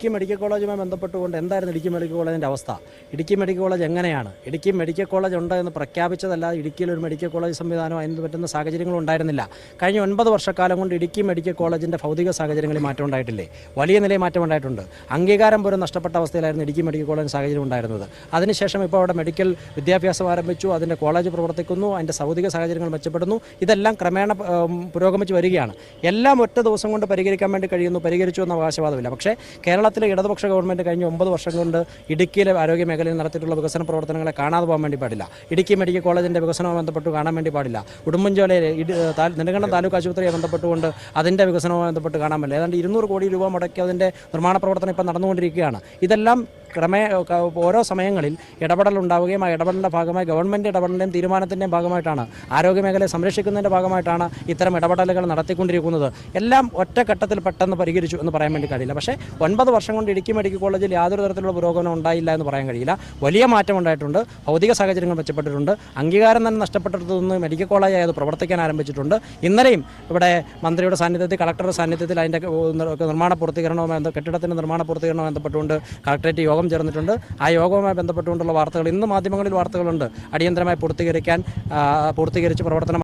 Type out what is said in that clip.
Idukki medical കോളേജുമായി ബന്ധപ്പെട്ടുകൊണ്ട് എന്തായിരുന്നു Idukki medical കോളേജിന്റെ അവസ്ഥ? ഇടുക്കി മെഡിക്കൽ കോളേജ് എങ്ങനെയാണ്? ഇടുക്കി മെഡിക്കൽ കോളേജ് ഉണ്ട് എന്ന് പ്രഖ്യാപിച്ചതല്ലാതെ ഇടുക്കിയിൽ ഒരു മെഡിക്കൽ കോളേജ് സംവിധാനം അതിന് പറ്റുന്ന സാഹചര്യങ്ങളും ഉണ്ടായിരുന്നില്ല. കഴിഞ്ഞ ഒൻപത് വർഷക്കാലം കൊണ്ട് ഇടുക്കി മെഡിക്കൽ കോളേജിന്റെ ഭൗതിക സാഹചര്യങ്ങളിൽ മാറ്റം ഉണ്ടായിട്ടില്ലേ? വലിയ നിലയിൽ മാറ്റം ഉണ്ടായിട്ടുണ്ട്. അംഗീകാരം പോലും നഷ്ടപ്പെട്ട അവസ്ഥയിലായിരുന്നു ഇടുക്കി മെഡിക്കൽ കോളേജ് സാഹചര്യം ഉണ്ടായിരുന്നത്. അതിനുശേഷം ഇപ്പോൾ അവിടെ മെഡിക്കൽ വിദ്യാഭ്യാസം ആരംഭിച്ചു അതിന്റെ കോളേജ് പ്രവർത്തിക്കുന്നു അതിന്റെ ഭൗതിക സാഹചര്യങ്ങൾ മെച്ചപ്പെടുന്നു. ഇതെല്ലാം ക്രമേണ പുരോഗമിച്ച് വരികയാണ്. എല്ലാം ഒറ്റ ദിവസം കൊണ്ട് പരിഹരിക്കാൻ വേണ്ടി കഴിയുന്നു പരിഹരിച്ചു എന്ന അവകാശവാദമില്ല പക്ഷേ കേരളത്തിലെ ഇടതുപക്ഷ ഗവൺമെന്റ് കഴിഞ്ഞ ഒമ്പത് വർഷം കൊണ്ട് ഇടുക്കിയിലെ ആരോഗ്യ മേഖലയിൽ നടത്തിയിട്ടുള്ള വികസന പ്രവർത്തനങ്ങളെ കാണാതെ പോകാൻ വേണ്ടി പാടില്ല. ഇടുക്കി മെഡിക്കൽ കോളേജിന്റെ വികസനവുമായി ബന്ധപ്പെട്ട് കാണാൻ വേണ്ടി പാടില്ല. ഉടുമ്പൻചോലയിലെ നെടുങ്കണ്ടം താലൂക്ക് ആശുപത്രിയെ ബന്ധപ്പെട്ടുകൊണ്ട് അതിന്റെ വികസനവുമായി ബന്ധപ്പെട്ട് കാണാൻ പറ്റില്ല ഏതാണ്ട് ഇരുന്നൂറ് കോടി രൂപ മുടക്കി അതിന്റെ നിർമ്മാണ പ്രവർത്തനം ഇപ്പം നടന്നുകൊണ്ടിരിക്കുകയാണ്. ഇതെല്ലാം ക്രമേ ഓരോ സമയങ്ങളിൽ ഇടപെടൽ ഉണ്ടാവുകയും ആ ഇടപെടലിന്റെ ഭാഗമായി ഗവൺമെന്റ് ഇടപെടലിന്റെയും തീരുമാനത്തിന്റെയും ഭാഗമായിട്ടാണ് ആരോഗ്യ മേഖലയെ സംരക്ഷിക്കുന്നതിന്റെ ഭാഗമായിട്ടാണ് ഇത്തരം ഇടപെടലുകൾ നടത്തിക്കൊണ്ടിരിക്കുന്നത്. എല്ലാം ഒറ്റഘട്ടത്തിൽ പെട്ടെന്ന് പരിഹരിച്ചു എന്ന് പറയാൻ വേണ്ടി കഴിയില്ല പക്ഷേ ഒൻപത് വർഷം കൊണ്ട് ഇടുക്കി മെഡിക്കൽ കോളേജിൽ യാതൊരു തരത്തിലുള്ള പുരോഗമനം ഉണ്ടായില്ല എന്ന് പറയാൻ കഴിയില്ല. വലിയ മാറ്റം ഉണ്ടായിട്ടുണ്ട്. ഭൗതിക സാഹചര്യങ്ങൾ മെച്ചപ്പെട്ടിട്ടുണ്ട്. അംഗീകാരം തന്നെ നഷ്ടപ്പെട്ടിടത്തുനിന്ന് മെഡിക്കൽ കോളേജായി അത് പ്രവർത്തിക്കാൻ ആരംഭിച്ചിട്ടുണ്ട്. ഇന്നലെയും ഇവിടെ മന്ത്രിയുടെ സാന്നിധ്യത്തിൽ കളക്ടറുടെ സാന്നിധ്യത്തിൽ അതിന്റെ നിർമ്മാണ പൂർത്തീകരണവുമായി കെട്ടിടത്തിന്റെ നിർമ്മാണ പൂർത്തീകരണവുമായി ബന്ധപ്പെട്ടുകൊണ്ട് കളക്ടറേറ്റ് യോഗം ചേർന്നിട്ടുണ്ട്. ആ യോഗവുമായി ബന്ധപ്പെട്ടുകൊണ്ടുള്ള വാർത്തകൾ ഇന്ന് മാധ്യമങ്ങളിൽ വാർത്തകളുണ്ട്. അടിയന്തരമായി പൂർത്തീകരിക്കാൻ പൂർത്തീകരിച്ച് പ്രവർത്തനം